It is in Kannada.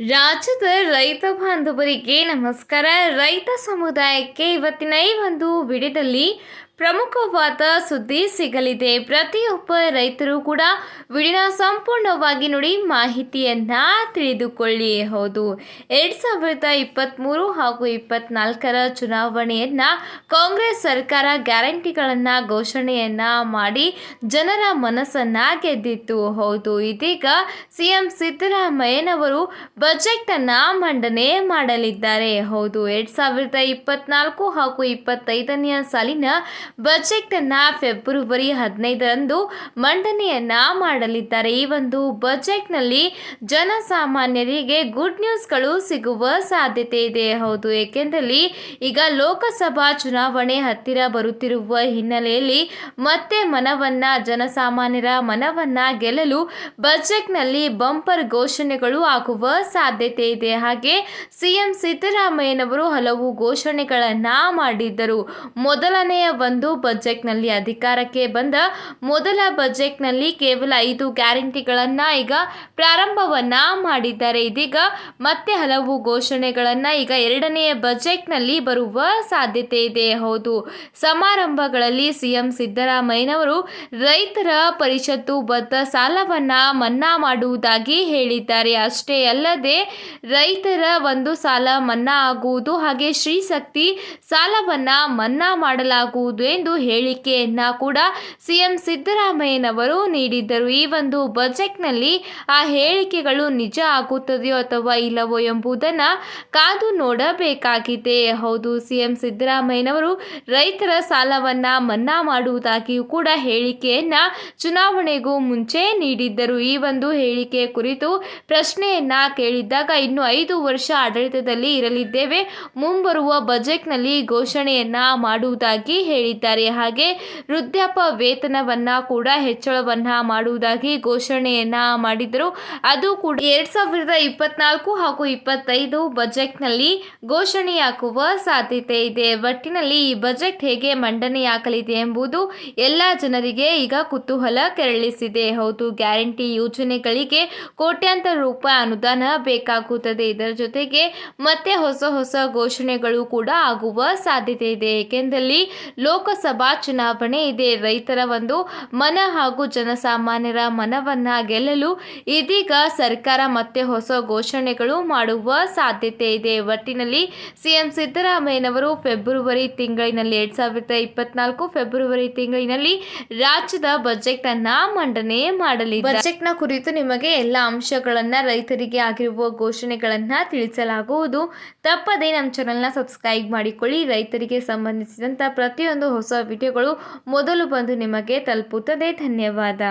ರಾಜ್ಯದ ರೈತ ಬಾಂಧವರಿಗೆ ನಮಸ್ಕಾರ. ರೈತ ಸಮುದಾಯಕ್ಕೆ ಇವತ್ತಿನ ಈ ಒಂದು ವಿಡಿಯೋದಲ್ಲಿ ಪ್ರಮುಖವಾದ ಸುದ್ದಿ ಸಿಗಲಿದೆ. ಪ್ರತಿಯೊಬ್ಬ ರೈತರು ಕೂಡ ವಿಡಿಯೋನ ಸಂಪೂರ್ಣವಾಗಿ ನೋಡಿ ಮಾಹಿತಿಯನ್ನು ತಿಳಿದುಕೊಳ್ಳಿ. ಹೌದು. ಎರಡು ಸಾವಿರದ ಇಪ್ಪತ್ತ್ಮೂರು ಹಾಗೂ ಇಪ್ಪತ್ನಾಲ್ಕರ ಚುನಾವಣೆಯನ್ನ ಕಾಂಗ್ರೆಸ್ ಸರ್ಕಾರ ಗ್ಯಾರಂಟಿಗಳನ್ನ ಘೋಷಣೆಯನ್ನ ಮಾಡಿ ಜನರ ಮನಸ್ಸನ್ನ ಗೆದ್ದಿತ್ತು. ಹೌದು. ಇದೀಗ ಸಿಎಂ ಸಿದ್ದರಾಮಯ್ಯನವರು ಬಜೆಟನ್ನು ಮಂಡನೆ ಮಾಡಲಿದ್ದಾರೆ. ಹೌದು. ಎರಡ್ ಸಾವಿರದ ಇಪ್ಪತ್ನಾಲ್ಕು ಹಾಗೂ ಇಪ್ಪತ್ತೈದನೆಯ ಸಾಲಿನ ಬಜೆಟನ್ನು ಫೆಬ್ರವರಿ ಹದಿನೈದರಂದು ಮಂಡನೆಯನ್ನ ಮಾಡಲಿದ್ದಾರೆ ಈ ಒಂದು ಬಜೆಟ್ನಲ್ಲಿ ಜನಸಾಮಾನ್ಯರಿಗೆ ಗುಡ್ ನ್ಯೂಸ್ಗಳು ಸಿಗುವ ಸಾಧ್ಯತೆ ಇದೆ. ಹೌದು, ಏಕೆಂದರೆ ಈಗ ಲೋಕಸಭಾ ಚುನಾವಣೆ ಹತ್ತಿರ ಬರುತ್ತಿರುವ ಹಿನ್ನೆಲೆಯಲ್ಲಿ ಮತ್ತೆ ಮನವನ್ನ, ಜನಸಾಮಾನ್ಯರ ಮನವನ್ನ ಗೆಲ್ಲಲು ಬಜೆಟ್ನಲ್ಲಿ ಬಂಪರ್ ಘೋಷಣೆಗಳು ಆಗುವ ಸಾಧ್ಯತೆ ಇದೆ. ಹಾಗೆ ಸಿಎಂ ಸಿದ್ದರಾಮಯ್ಯನವರು ಹಲವು ಘೋಷಣೆಗಳನ್ನ ಮಾಡಿದ್ದರು. ಮೊದಲನೆಯ ಒಂದು ಬಜೆಟ್ನಲ್ಲಿ ಅಧಿಕಾರಕ್ಕೆ ಬಂದ ಮೊದಲ ಬಜೆಟ್ನಲ್ಲಿ ಕೇವಲ ಐದು ಗ್ಯಾರಂಟಿಗಳನ್ನ ಈಗ ಪ್ರಾರಂಭವನ್ನ ಮಾಡಿದ್ದಾರೆ. ಇದೀಗ ಮತ್ತೆ ಹಲವು ಘೋಷಣೆಗಳನ್ನು ಈಗ ಎರಡನೆಯ ಬಜೆಟ್ನಲ್ಲಿ ಬರುವ ಸಾಧ್ಯತೆ ಇದೆ. ಹೌದು, ಸಮಾರಂಭಗಳಲ್ಲಿ ಸಿಎಂ ಸಿದ್ದರಾಮಯ್ಯನವರು ರೈತರ ಪರಿಷತ್ತು ಬದ್ಧ ಸಾಲವನ್ನ ಮನ್ನಾ ಮಾಡುವುದಾಗಿ ಹೇಳಿದ್ದಾರೆ. ಅಷ್ಟೇ ಅಲ್ಲದೆ ರೈತರ ಒಂದು ಸಾಲ ಮನ್ನಾ ಆಗುವುದು ಹಾಗೆ ಶ್ರೀಶಕ್ತಿ ಸಾಲವನ್ನ ಮನ್ನಾ ಮಾಡಲಾಗುವುದು ಎಂದು ಹೇಳಿಕೆಯನ್ನ ಕೂಡ ಸಿಎಂ ಸಿದ್ದರಾಮಯ್ಯನವರು ನೀಡಿದ್ದರು. ಈ ಒಂದು ಬಜೆಟ್ನಲ್ಲಿ ಆ ಹೇಳಿಕೆಗಳು ನಿಜ ಆಗುತ್ತದೆಯೋ ಅಥವಾ ಇಲ್ಲವೋ ಎಂಬುದನ್ನ ಕಾದು ನೋಡಬೇಕಾಗಿದೆ. ಹೌದು, ಸಿಎಂ ಸಿದ್ದರಾಮಯ್ಯನವರು ರೈತರ ಸಾಲವನ್ನ ಮನ್ನಾ ಮಾಡುವುದಾಗಿಯೂ ಕೂಡ ಹೇಳಿಕೆಯನ್ನ ಚುನಾವಣೆಗೂ ಮುಂಚೆ ನೀಡಿದ್ದರು. ಈ ಒಂದು ಹೇಳಿಕೆ ಕುರಿತು ಪ್ರಶ್ನೆಯನ್ನ ಕೇಳಿದ್ದಾಗ ಇನ್ನು ಐದು ವರ್ಷ ಆಡಳಿತದಲ್ಲಿ ಇರಲಿದ್ದೇವೆ. ಮುಂಬರುವ ಬಜೆಟ್ನಲ್ಲಿ ಘೋಷಣೆಯನ್ನ ಮಾಡುವುದಾಗಿ ಹೇಳಿದ್ದಾರೆ. ಹಾಗೆ ವೃದ್ಧಾಪ್ಯ ವೇತನವನ್ನ ಕೂಡ ಹೆಚ್ಚಳವನ್ನ ಮಾಡುವುದಾಗಿ ಘೋಷಣೆಯನ್ನ ಮಾಡಿದರು. ಅದು ಕೂಡ ಎರಡ್ ಸಾವಿರದ ಇಪ್ಪತ್ನಾಲ್ಕು ಹಾಗೂ ಇಪ್ಪತ್ತೈದು ಬಜೆಟ್ನಲ್ಲಿ ಘೋಷಣೆಯಾಗುವ ಸಾಧ್ಯತೆ ಇದೆ. ಒಟ್ಟಿನಲ್ಲಿ ಈ ಬಜೆಟ್ ಹೇಗೆ ಮಂಡನೆಯಾಗಲಿದೆ ಎಂಬುದು ಎಲ್ಲ ಜನರಿಗೆ ಈಗ ಕುತೂಹಲ ಕೆರಳಿಸಿದೆ. ಹೌದು, ಗ್ಯಾರಂಟಿ ಯೋಜನೆಗಳಿಗೆ ಕೋಟ್ಯಾಂತರ ರೂಪಾಯಿ ಅನುದಾನ ಬೇಕಾಗುತ್ತದೆ. ಇದರ ಜೊತೆಗೆ ಮತ್ತೆ ಹೊಸ ಹೊಸ ಘೋಷಣೆಗಳು ಕೂಡ ಆಗುವ ಸಾಧ್ಯತೆ ಇದೆ. ಏಕೆಂದಲ್ಲಿ ಲೋಕಸಭಾ ಚುನಾವಣೆ ಇದೆ. ರೈತರ ಒಂದು ಮನ ಹಾಗೂ ಜನಸಾಮಾನ್ಯರ ಮನವನ್ನ ಗೆಲ್ಲಲು ಇದೀಗ ಸರ್ಕಾರ ಮತ್ತೆ ಹೊಸ ಘೋಷಣೆಗಳು ಮಾಡುವ ಸಾಧ್ಯತೆ ಇದೆ. ಒಟ್ಟಿನಲ್ಲಿ ಸಿಎಂ ಸಿದ್ದರಾಮಯ್ಯನವರು ಫೆಬ್ರವರಿ ತಿಂಗಳಿನಲ್ಲಿ, ಎರಡ್ ಸಾವಿರದ ಇಪ್ಪತ್ನಾಲ್ಕು ಫೆಬ್ರವರಿ ತಿಂಗಳಿನಲ್ಲಿ ರಾಜ್ಯದ ಬಜೆಟ್ ಅನ್ನ ಮಂಡನೆ ಮಾಡಲಿ ಬಜೆಟ್ನ ಕುರಿತು ನಿಮಗೆ ಎಲ್ಲ ಅಂಶಗಳನ್ನ ರೈತರಿಗೆ ಆಗಿರುವ ಘೋಷಣೆಗಳನ್ನ ತಿಳಿಸಲಾಗುವುದು. ತಪ್ಪದೇ ನಮ್ಮ ಚಾನೆಲ್ನ ಸಬ್ಸ್ಕ್ರೈಬ್ ಮಾಡಿಕೊಳ್ಳಿ. ರೈತರಿಗೆ ಸಂಬಂಧಿಸಿದಂಥ ಪ್ರತಿಯೊಂದು ಹೊಸ ವಿಡಿಯೋಗಳು ಮೊದಲು ಬಂದು ನಿಮಗೆ ತಲುಪುತ್ತದೆ. ಧನ್ಯವಾದ.